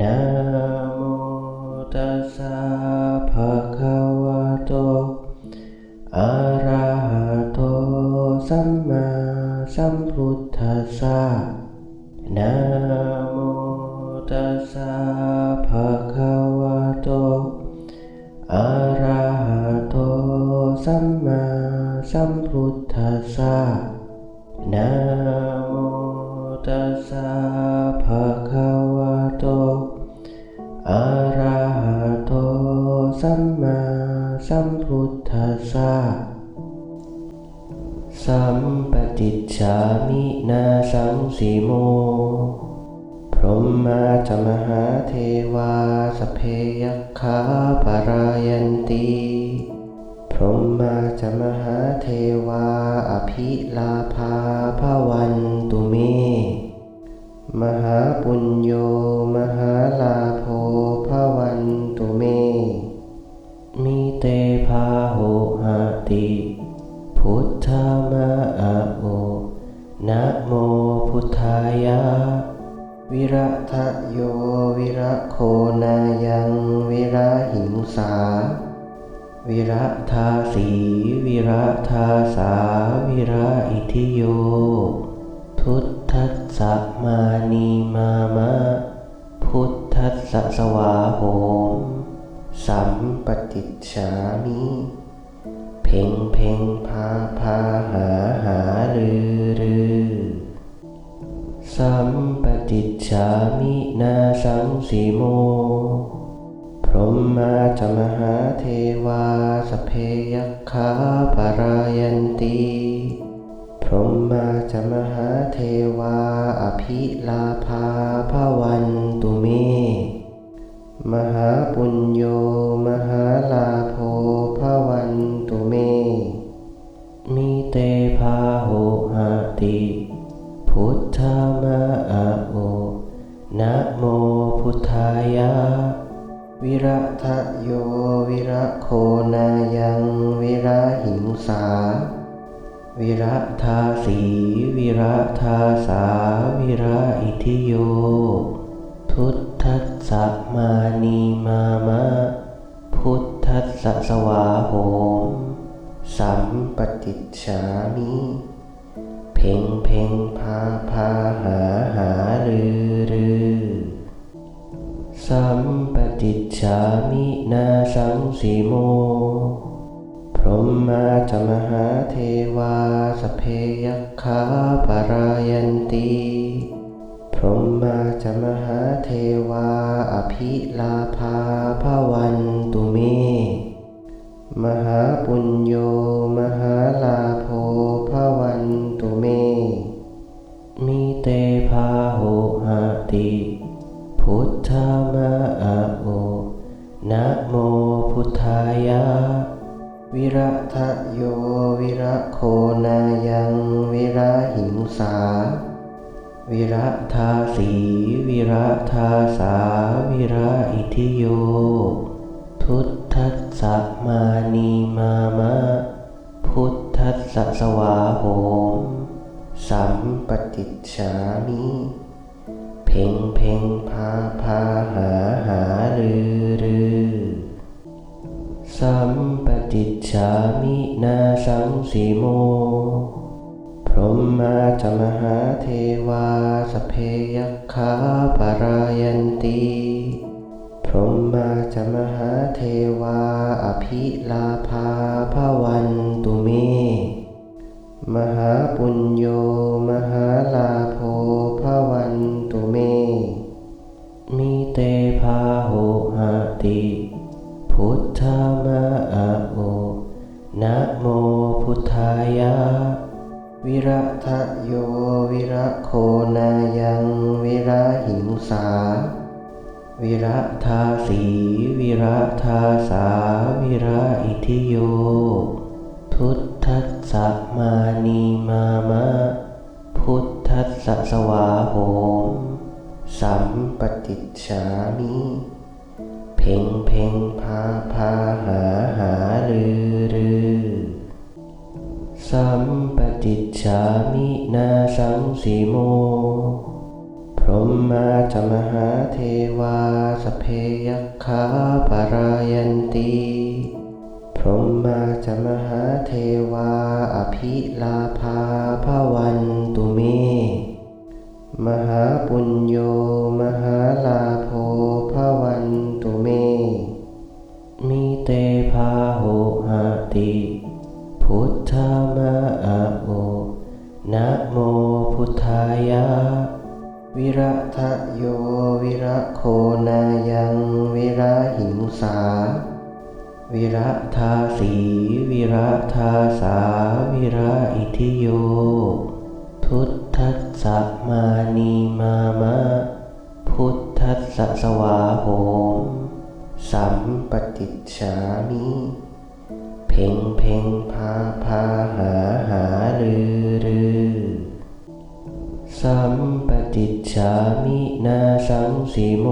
น พรหมาจะมหาเทวาสเพยัคาปรายันติพรหมาจะมหาเทวาอภิลาภาภวันตุเม มหาปุญโยมหาลาโภภวันตุเมมิเตภาโหหติ พุทธามะอะโอนะโม พุทธายะ วิระทะโยวิระโคนายังวิระหิงสา วิระทาสีวิระทาสาวิระอิทิโยพุทธัสสะมานีมามะ พุทธัสสะสวาโหมสัมปติฉามิเพ่งเพ่งพาพาหาหารือรือ สัมปติจฉามินาสังสีโม พรหมาจะมหาเทวาสเพยัคฆาปรายันติพรหมาจะมหาเทวาอภิลาภาภวันตุเม มหาปุญโยมหาลาโภภวันตุเมมิเตภาโหหติ ระทะโยวิระโคนายังวิระหิงสา วิระทาสีวิระทาสาวิระอิทิโยพุทธัสสะมานีมามะ พุทธัสสะสวาโหมสัมปติจฉามิเพ่งเพ่งพาพาหาหารือรือ สัมปติจฉามินาสังสีโม พรหมาจะมหาเทวาสเพยัคฆาปรายันติพรหมาจะมหาเทวาอภิลาภาภวันตุเม มหาปุญโยมหาลาโภภวันตุเมมิเตภาโหหติ ธามะโอนะโมพุทธายะ วิระทะโยวิระโคนายังวิระหิงสา วิระทาสีวิระทาสาวิระอิทิโยพุทธัสสะมานีมามะ พุทธัสสะสวาโหมสัมปติจฉามิ เพ่งเพ่งพาพาหาหารือรือสัมปติจฉามินาสังสีโม พรหมาจมหาเทวาสเพยัคฆาปรายันติพรหมาจมหาเทวาอภิลาภาภวันตุเม มหาปุญโยมหาลาโภภวัน มิเตภาโหหะติ พุทธามะอะโอนะโมพุทธายะ วิระทะโยวิระโคนายังวิระหิงสา วิระทาสีวิระทาสาวิระอิทิโยพุทัสสะมานีมามะ พุทธัสสะสวาโหม สัมปติจฉามิเพ่งเพ่งพาพาหาหารือรือสัมปติจฉามินาสังสีโม พรหมาจมหาเทวาสเพยัคขาปรายันติพรหมาจมหาเทวาอภิลาภาภวันตุเม มหาปุญโยมหาลาโภภวันตุเมมิเตภาหุหาติ พุทธามะอะโอนะโมพุทธายะ วิระทะโยวิระโคนายังวิระหิงสา วิระทาสีวิระทาสา วิระอิทิโยพุ ทัสสะมานีมามะ พุทธัสสะสวาโหม สัมปติจฉามิ เพ่งเพ่งพาพาหาหารือรือสัมปติจฉามินาสังสีโม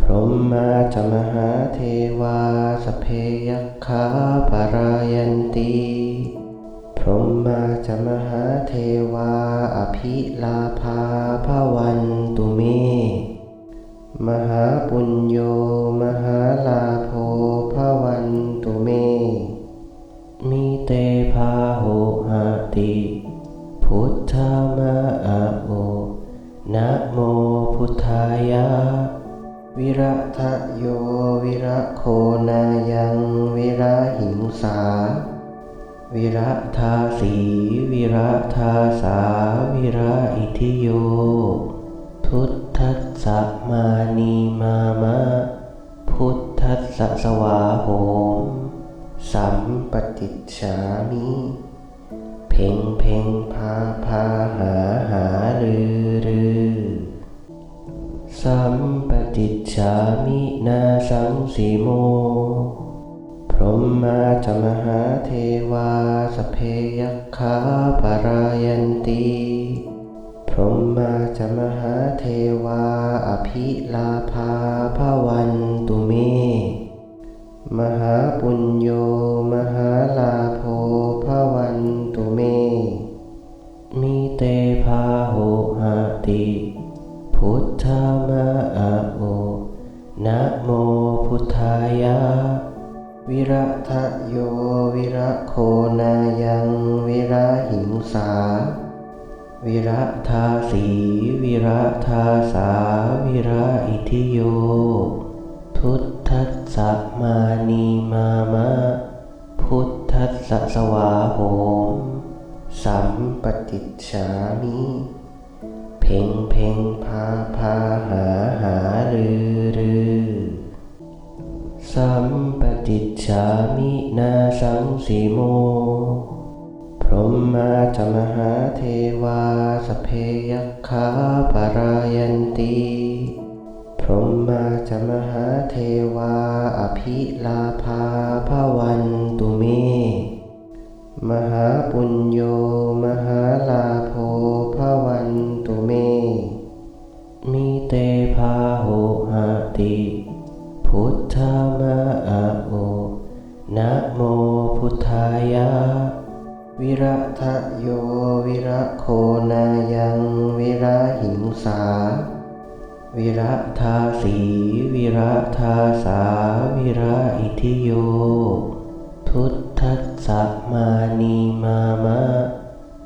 พรหมาจมหาเทวาสเพยัคขาปรายันติ พรหมาจมหาเทวา อภิลาภาภวันตุเม มหาปุญโย มหาลาโภภวันตุเมมิเตภาหุหาติ พุทธามะอะโอนะโมพุทธายะ วิระทะโย วิระโคนายัง วิระหิงสา วิระทาสีวิระทาสาวิระอิทิโย พุทธัสสะมานีมามะ พุทธัสสะสวาโหม สัมปติฉามิเพ่งเพ่งพาพาหาหารือรือสัมปติฉามินาสังสีโม รหมาจมหาเทวาสเพยัคขาปรายันติพรหมาจมหาเทวาอภิลาภาภวันตุเม มหาปุญโยมหาลาโภภวันตุเมมิเตภาหุหาติ พุทธามะอะโอนะโมพุทธายะ วิระทะโยวิระโคนายังวิระหิงสา วิระทาสีวิระทาสาวิระอิทิโยพุตทัสสะมานีมามะ พุทธัสสะสวาโหม สัมปติฉามิเพ่งเพ่งพาพาหาหารือรือ สัมปติจฉามินาสังสีโม พรหมาจมหาเทวาสเพยัคขาปรายันติพรหมาจมหาเทวาอภิลาภาภวันตุเม มหาปุญโยมหาลาโภภวันตุเมมิเตภาโหหติ พุทธมะอะโอนะโมพุทธายะ วิระทะโยวิระโคนายังวิระหิงสา วิระทาสีวิระทาสาวิระอิทิโยพุทธัสสะมานีมามะ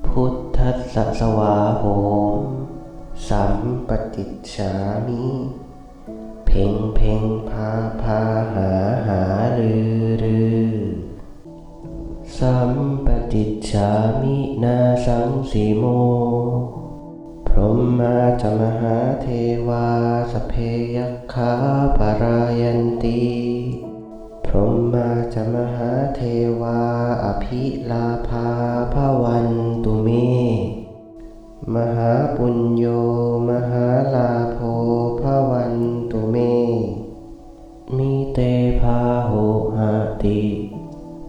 พุทธัสสะสวาโหมสัมปติฉามิ เพ่งเพ่งพาพาหาหารือรือสัมปติจฉามินาสังสีโม พรหมาจมหาเทวาสเพยคขาปรายันติพรหมาจมหาเทวาอภิลาภาภวันตุเม มหาปุญโยมหาลาโภภวัน มิเตภาหุหาติ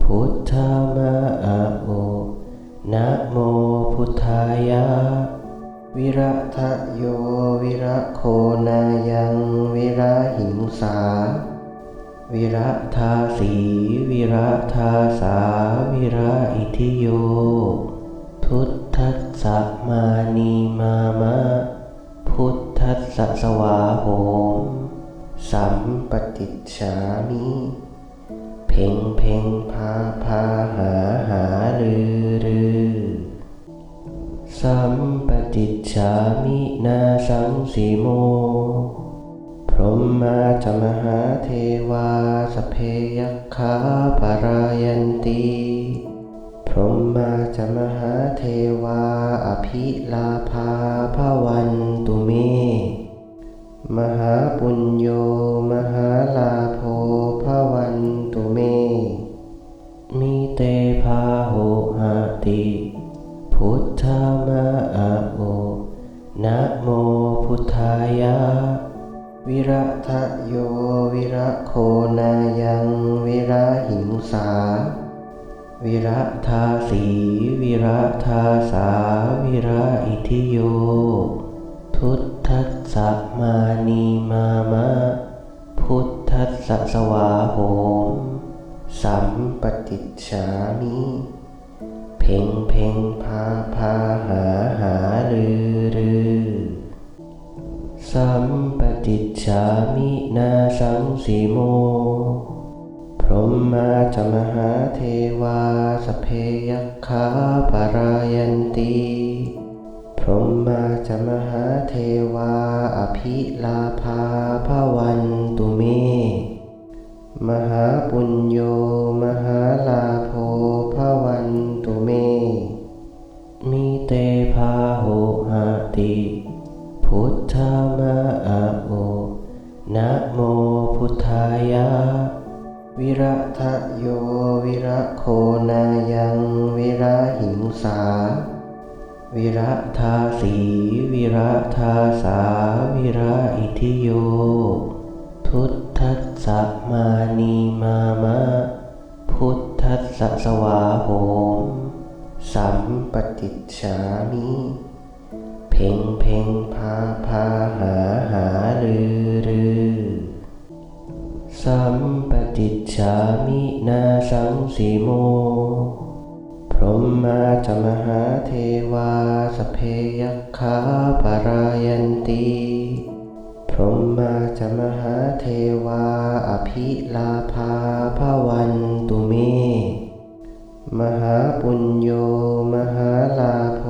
พุทธมะอะโอนะโมพุทธายะ วิระทะโยวิระโคนายังวิระหิงสา วิระทาสีวิระทาสาวิระอิทิโยพุทธัสสะมานีมามะพพุทธัสสะสวาโหม สั พุทธายะ วิระทะโยวิระโคนายังวิระหิงสา วิระทาสีวิระทาสาวิระอิทิโยพุทธัสสะมานีมามะ พุทธัสสะสวาโหม สัมปติฉามิเพ่งเพ่งพาพาหาหารือรือ สัมปติจฉามินาสังสีโม พรหมาจะมหาเทวาสเพยัคฆาปารายันติพรหมาจะมหาเทวาอภิลาภาภวันตุเม มหาปุญโยมหาลาโภภวันตุเมมิเตภาโหหติ นะโมพุทธายะ วิระทะโยวิระโคนายังวิระหิงสา วิระทาสีวิระทาสาวิระอิทิโยพุทธัสสะมานีมามะ พุทธัสสะสวาโหมสัมปติจฉามิ เพ่งเพ่งพาพาหาหารือรือสัมปติจฉามินาสังสีโม พรหมาจมหาเทวาสเพยัคฆาปารายันติพรหมาจมหาเทวาอภิลาภาภวันตุเม มหาปุญโยมหาลาโภ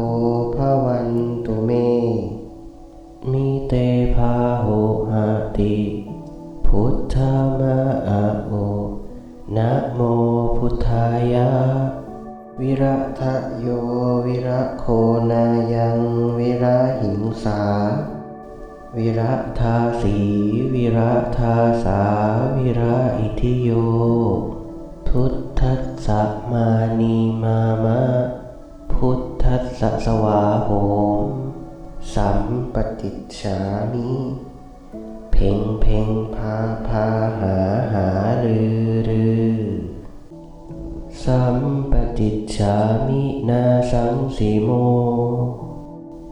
ภวัน มิเตภาโหหะติ พุทธามะอะโอนะโมพุทธายะวิระทะโยวิระโคนายังวิระหิงสา วิระทาสีวิระทาสาวิระอิทิโยพุทธัสสะมานีมามะ พุทธัสสะสวาโหม สัมปติจฉามิเพ่งเพ่งพาพาหาหารือรือสัมปติจฉามินาสังสีโม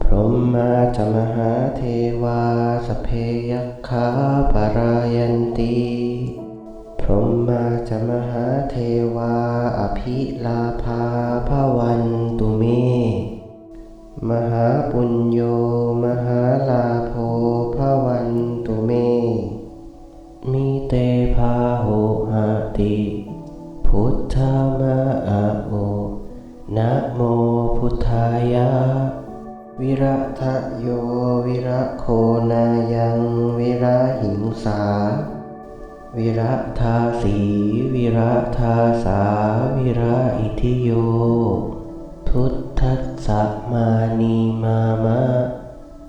พรหมาจมหาเทวาสเพยัคฆาปารายันติพรหมาจมหาเทวาอภิลาภาภวันตุเม มหาปุญโยมหาลาโภภวันตุเมมิเตภาโหหะติ พุทธามะอะโอนะโมพุทธายะ วิระทะโยวิระโคนายังวิระหิงสา วิระทาสีวิระทาสา วิระอิทิโยพุ ทัสสะมานีมามะ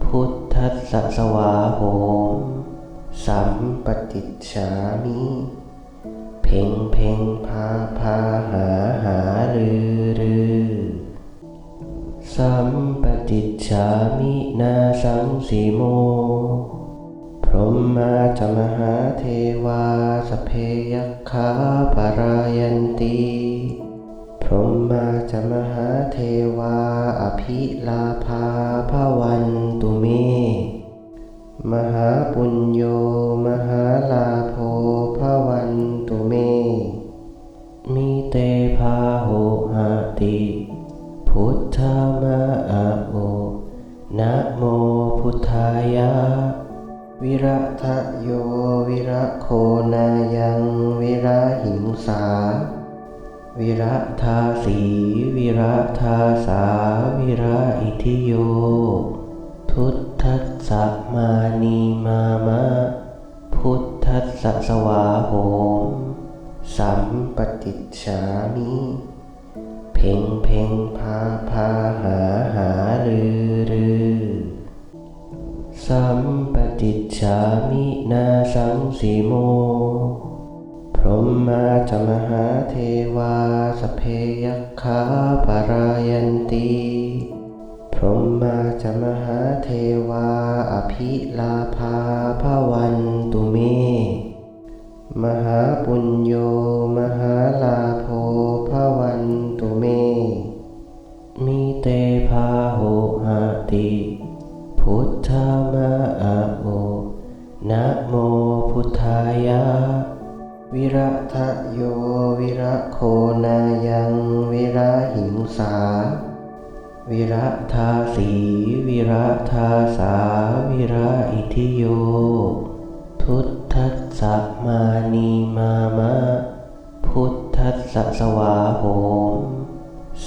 พุทธัสสะสวาโหม สัมปติจฉามิ เพ่งเพ่งพาพาหาหารือรือสัมปติจฉามินาสังสีโม พรหมาจมหาเทวาสเพยัคฆาปารายันติ พรหมาจะมหาเทวา อภิลาภาภวันตุเม มหาปุญโย มหาลาโภภวันตุเมมิเตภาโหหะติ พุทธามะอะโอนะโมพุทธายะระทะโย วิระโคนายัง วิระหิงสา วิระทาสีวิระทาสาวิระอิทิโย พุทธัสสะมานีมามะ พุทธัสสะสวาโหม สัมปติฉามิเพ่งเพ่งพาพาหาหารือรือสัมปติฉามินาสังสีโม รหมาจมหาเทวาสเพยัคขาปารายันติพรหมาจมหาเทวาอภิลาภาภวันตุเม มหาปุญโยมหาลาโภภวันตุเมมิเตภาโหหติ พุทธามะอะโอนายะ วิระทะโยวิระโคนายังวิระหิงสา วิระทาสีวิระทาสาวิระอิทิโย พุทธัสสะมานีมามะ พุทธัสสะสวาโหม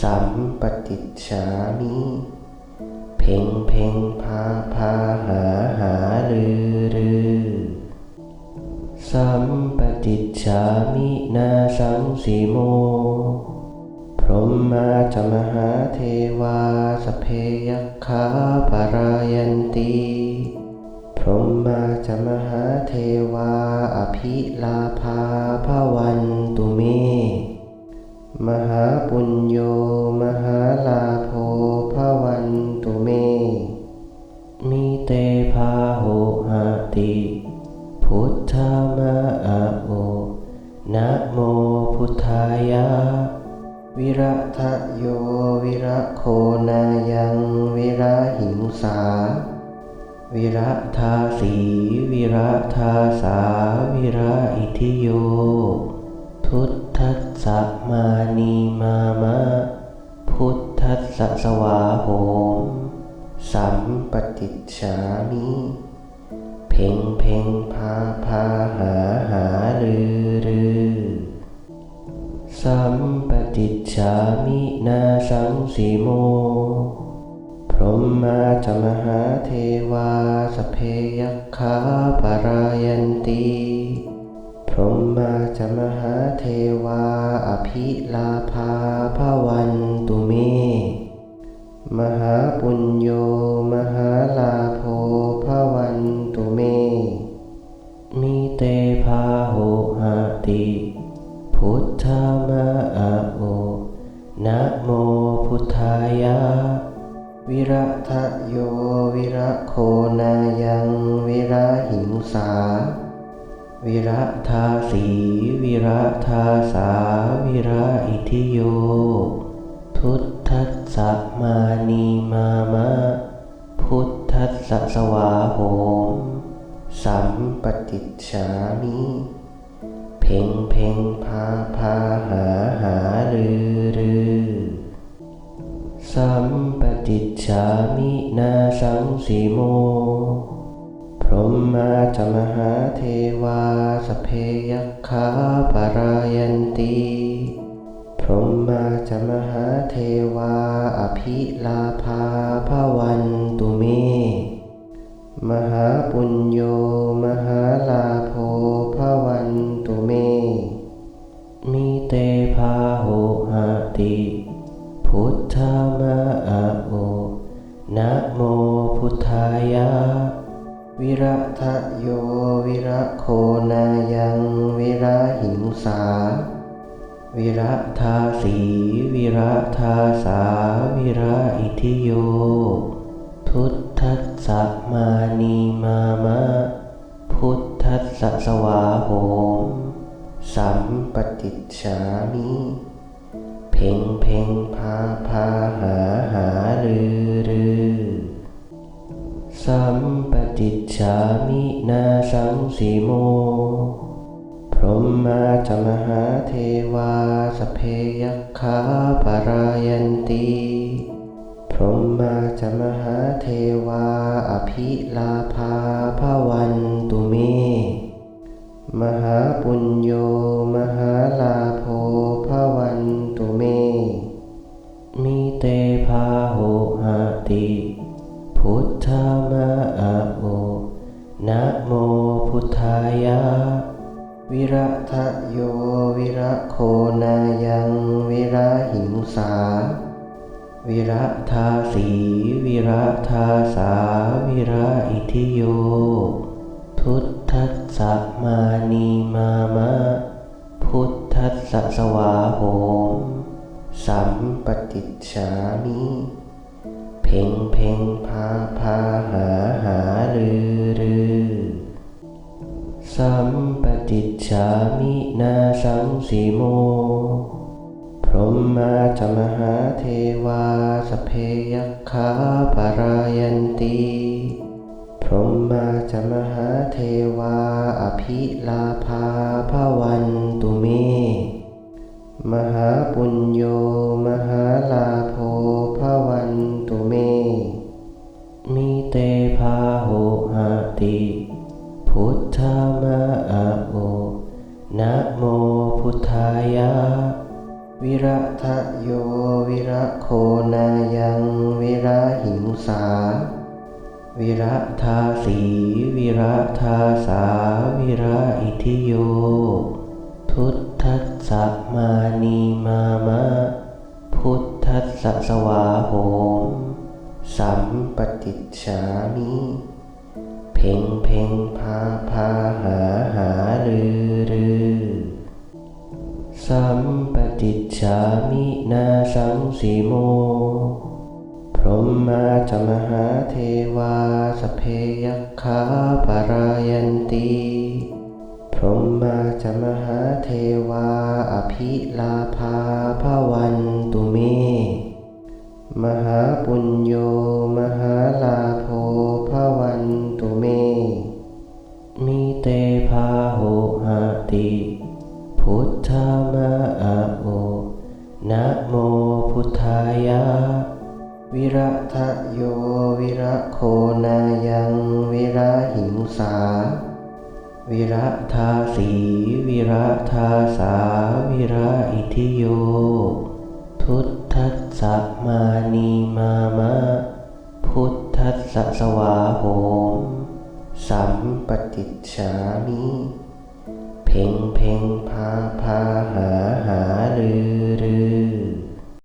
สัมปติฉามิเพ่งเพ่งพาพาหาหารือรือสัม ติจฉามินาสังสีโม พรหมาจมหาเทวาสเพยคขาปารายันติพรหมาจมหาเทวาอภิลาภาภวันตุเม มหาปุญโยมหาลาโภภวันตุเมมิเตภาโหหติ พุทธมะอะโอนะโมพุทธายะ วิระทะโยวิระโคนายังวิระหิงสา วิระทาสีวิระทาสาวิระอิทิโยพุทธัสสะมานีมามะ พุทธัสสะสวาโหมสัมปติจฉามิ เพ่งเพ่งพาพาหาหารือรือสัมปติจฉามินาสังสีโม พรหมาจมหาเทวาสเพยัคขาปารายันติพรหมาจมหาเทวาอภิลาภาภวันตุเม มหาปุญโยมหาลาภ วิระทาสีวิระทาสาวิระอิทิโย พุทธัสสะมานีมามะ พุทธัสสะสวาโหม สัมปติฉามิ เพ่งเพ่งพาพาหาหารือรือสัมปติฉามินาสังสีโม รหมาจมหาเทวาสเพยัคขาปารายันตีพรหมาจมหาเทวาอภิลาภาภวันตุเม มหาปุญโย ระทะโยวิระโคนายังวิระหิงสา วิระทาสีวิระทาสาวิระอิทิโยพุทธัสสะมานีมามะ พุทธัสสะสวาโหม สัมปติจฉามิเพ่งเพ่งพาพาหาหารือรือ สัมปติจฉามินาสังสีโม พรหมาจมหาเทวาสเพยัคขาปารายันติพรหมาจะมหาเทวาอภิลาภาภาวันตุเม มหาปุญโยมหาลาโภภาวันตุเมมิเตภาโหหติ ระทะโยวิระโคนายังวิระหิงสา วิระทาสีวิระทาสาวิระอิทิโยพุทัสสะมานีมามะ พุทธัสสะสวาโหม สัมปติจฉามิเพ่งเพ่งพาพาหาหารือรือ ติจฉามินาสังสีโม พรหมาจมหาเทวาสเพยัคขาปารายันติพรหมาจมหาเทวาอภิลาภาภวันตุเม มหาปุญโยมหาลาโภภวันตุเมมิเตภาโหหติ พุทธามะอะโอนะโมพุทธายะ วิระทะโยวิระโคนายังวิระหิงสา วิระทาสีวิระทาสาวิระอิทิโยพุทธัสสะมานีมามะ พุทธัสสะสวาโหมสัมปติจฉามิ เพ่งเพ่งพาพาหาหารือรือสัมปติจามินาสังสีโม พรหมาจมหาเทวาสเพยัคขาปารายันติพรหมาจมหาเทวาอภิลาภาภาวันตุเม มหาปุญโยมหาลาโภภ นะโมพุทธายะ วิระทะโยวิระโคนายังวิระหิงสา วิระทาสีวิระทาสาวิระอิทิโยพุทธัสสะมานีมามะ พุทธัสสะสวาโหมสัมปติจฉามิ เพ่งเพ่งพาพาหาหารือรือ